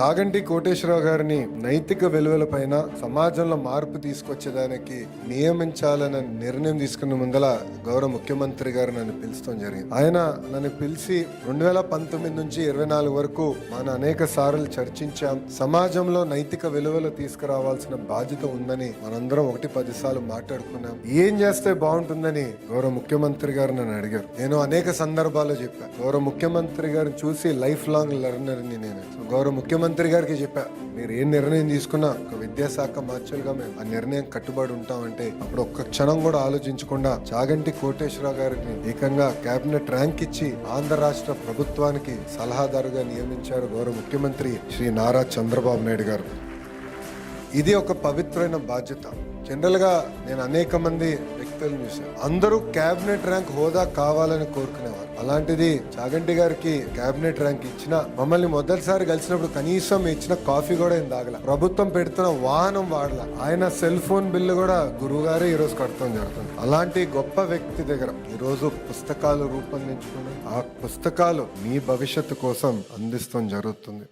చాగంటి కోటేశ్వరరావు గారిని నైతిక విలువల పైన సమాజంలో మార్పు తీసుకొచ్చేదానికి నియమించాలన్న నిర్ణయం తీసుకున్న ముందల గౌరవ ముఖ్యమంత్రి గారు నన్ను పిలుస్తాం జరిగింది. ఆయన నన్ను పిలిచి రెండు వేల పంతొమ్మిది నుంచి ఇరవై నాలుగు వరకు మన అనేక సార్లు చర్చించాం. సమాజంలో నైతిక విలువలు తీసుకురావాల్సిన బాధ్యత ఉందని మనందరం ఒకటి పది సార్లు మాట్లాడుకున్నాం. ఏం చేస్తే బాగుంటుందని గౌరవ ముఖ్యమంత్రి గారు నన్ను అడిగారు. నేను అనేక సందర్భాల్లో చెప్పాను గౌరవ ముఖ్యమంత్రి గారిని చూసి లైఫ్ లాంగ్ లెర్నర్ని నేను. గౌరవ ముఖ్యమంత్రి గారికి చెప్పా మీరు ఏ నిర్ణయం తీసుకున్నా ఒక విద్యాశాఖ మార్చులుగా మేము ఆ నిర్ణయం కట్టుబడి ఉంటామంటే అప్పుడు ఒక్క క్షణం కూడా ఆలోచించకుండా చాగంటి కోటేశ్వరరావు గారికి ఏకంగా కేబినెట్ ర్యాంక్ ఇచ్చి ఆంధ్ర రాష్ట్ర ప్రభుత్వానికి సలహాదారుగా నియమించారు గౌరవ ముఖ్యమంత్రి శ్రీ నారా చంద్రబాబు నాయుడు గారు. ఇది ఒక పవిత్రమైన బాధ్యత. జనరల్గా నేను అనేక మంది వ్యక్తులను చూశాను అందరూ క్యాబినెట్ ర్యాంక్ హోదా కావాలని కోరుకునేవారు. అలాంటిది చాగంటి గారికి క్యాబినెట్ ర్యాంక్ ఇచ్చిన మమ్మల్ని మొదటిసారి కలిసినప్పుడు కనీసం ఇచ్చిన కాఫీ కూడా ఏం తాగల. ప్రభుత్వం పెడుతున్న వాహనం వాడల. ఆయన సెల్ ఫోన్ బిల్లు కూడా గురువు గారే ఈరోజు కడతాం జరుగుతుంది. అలాంటి గొప్ప వ్యక్తి దగ్గర ఈరోజు పుస్తకాలు రూపొందించుకుని ఆ పుస్తకాలు మీ భవిష్యత్తు కోసం అందిస్తాం జరుగుతుంది.